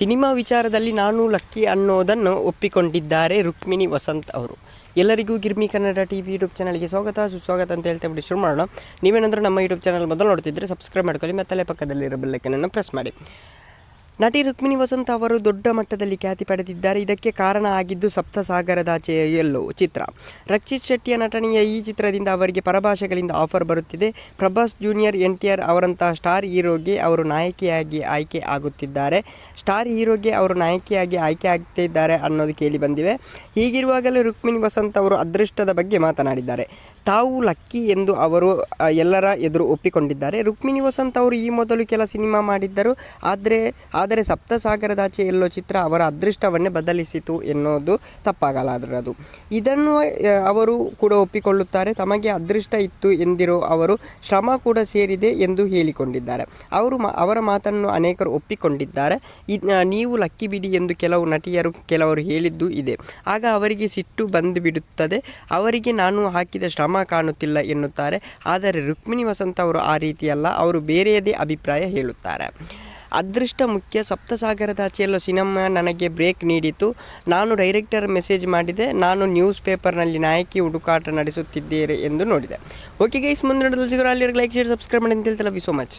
Cinema ವಿಚಾರದಲ್ಲಿ ನಾನು lucky ಅನ್ನೋದನ್ನು ಒಪ್ಪಿಕೊಂಡಿದ್ದಾರೆ ರುಕ್ಮಿಣಿ ವಸಂತ್ ಅವರು. ಎಲ್ಲರಿಗೂ Girmi Kannada T V YouTube ಚಾನಲ್ಗೆ ಸ್ವಾಗತ, ಸುಸ್ವಾಗತ ಅಂತ ಹೇಳ್ತಾ ಶುರು ಮಾಡೋಣ. ನೀವೇನಾದರೂ ನಮ್ಮ ಯೂಟ್ಯೂಬ್ ಚಾನಲ್ ಮೊದಲು ನೋಡ್ತಿದ್ರೆ ಸಬ್ಸ್ಕ್ರೈಬ್ ಮಾಡ್ಕೊಳ್ಳಿ ಮತ್ತೆ ಪಕ್ಕದಲ್ಲಿರೋ ಬೆಲ್ಲೈಕನನ್ನು ಪ್ರೆಸ್ ಮಾಡಿ. ನಟಿ ರುಕ್ಮಿಣಿ ವಸಂತ್ ಅವರು ದೊಡ್ಡ ಮಟ್ಟದಲ್ಲಿ ಖ್ಯಾತಿ ಪಡೆದಿದ್ದಾರೆ. ಇದಕ್ಕೆ ಕಾರಣ ಆಗಿದ್ದು ಸಪ್ತಸಾಗರದಾಚೆಯ ಎಲ್ಲೋ ಚಿತ್ರ. ರಕ್ಷಿತ್ ಶೆಟ್ಟಿಯ ನಟನೆಯ ಈ ಚಿತ್ರದಿಂದ ಅವರಿಗೆ ಪರಭಾಷೆಗಳಿಂದ ಆಫರ್ ಬರುತ್ತಿದೆ. Prabhas junior N T R ಅವರಂತಹ ಸ್ಟಾರ್ ಹೀರೋಗೆ ಅವರು ನಾಯಕಿಯಾಗಿ ಆಯ್ಕೆ ಆಗುತ್ತಿದ್ದಾರೆ. ಸ್ಟಾರ್ ಹೀರೋಗೆ ಅವರು ನಾಯಕಿಯಾಗಿ ಆಯ್ಕೆ ಆಗ್ತಿದ್ದಾರೆ ಅನ್ನೋದು ಕೇಳಿ ಬಂದಿವೆ. ಹೀಗಿರುವಾಗಲೇ ರುಕ್ಮಿಣಿ ವಸಂತ್ ಅವರು ಅದೃಷ್ಟದ ಬಗ್ಗೆ ಮಾತನಾಡಿದ್ದಾರೆ. ತಾವು ಲಕ್ಕಿ ಎಂದು ಅವರು ಎಲ್ಲರ ಎದುರು ಒಪ್ಪಿಕೊಂಡಿದ್ದಾರೆ. ರುಕ್ಮಿಣಿ ವಸಂತ್ ಅವರು ಈ ಮೊದಲು ಕೆಲ ಸಿನಿಮಾ ಮಾಡಿದ್ದರು. ಆದರೆ ಆದರೆ ಸಪ್ತಸಾಗರದಾಚೆ ಎಲ್ಲೋ ಚಿತ್ರ ಅವರ ಅದೃಷ್ಟವನ್ನೇ ಬದಲಿಸಿತು ಎನ್ನುವುದು ತಪ್ಪಾಗಲಾದರದು ಇದನ್ನು ಅವರು ಕೂಡ ಒಪ್ಪಿಕೊಳ್ಳುತ್ತಾರೆ, ತಮಗೆ ಅದೃಷ್ಟ ಇತ್ತು ಎಂದಿರೋ ಅವರು ಶ್ರಮ ಕೂಡ ಸೇರಿದೆ ಎಂದು ಹೇಳಿಕೊಂಡಿದ್ದಾರೆ. ಅವರು ಅವರ ಮಾತನ್ನು ಅನೇಕರು ಒಪ್ಪಿಕೊಂಡಿದ್ದಾರೆ. ನೀವು ಲಕ್ಕಿ ಬಿಡಿ ಎಂದು ಕೆಲವು ನಟಿಯರು, ಕೆಲವರು ಹೇಳಿದ್ದು ಇದೆ. ಆಗ ಅವರಿಗೆ ಸಿಟ್ಟು ಬಂದು ಬಿಡುತ್ತದೆ ಅವರಿಗೆ ನಾನು ಹಾಕಿದ ಶ್ರಮ ಕಾಣುತ್ತಿಲ್ಲ ಎನ್ನುತ್ತಾರೆ. ಆದರೆ ರುಕ್ಮಿಣಿ ವಸಂತ ಅವರು ಆ ರೀತಿಯಲ್ಲ. ಅವರು ಬೇರೆಯದೇ ಅಭಿಪ್ರಾಯ ಹೇಳುತ್ತಾರೆ. ಅದೃಷ್ಟ ಮುಖ್ಯ ಸಪ್ತಸಾಗರದ ಆಚೆಯಲ್ಲೂ ಸಿನಿಮಾ ನನಗೆ ಬ್ರೇಕ್ ನೀಡಿತು. ನಾನು ಡೈರೆಕ್ಟರ್ ಮೆಸೇಜ್ ಮಾಡಿದೆ. ನಾನು ನ್ಯೂಸ್ ಪೇಪರ್ನಲ್ಲಿ ನಾಯಕಿ ಹುಡುಕಾಟ ನಡೆಸುತ್ತಿದ್ದೀರಿ ಎಂದು ನೋಡಿದೆ. ಓಕೆ ಗೈಸ್ ಮುಂದಿನ ಅಲ್ಲಿ ಲೈಕ್ ಶೇರ್ ಸಬ್ಸ್ಕ್ರೈಬ್ ಮಾಡಿ ಅಂತ ಹೇಳ್ತಲ್ಲ ವಿ ಸೋ ಮಚ್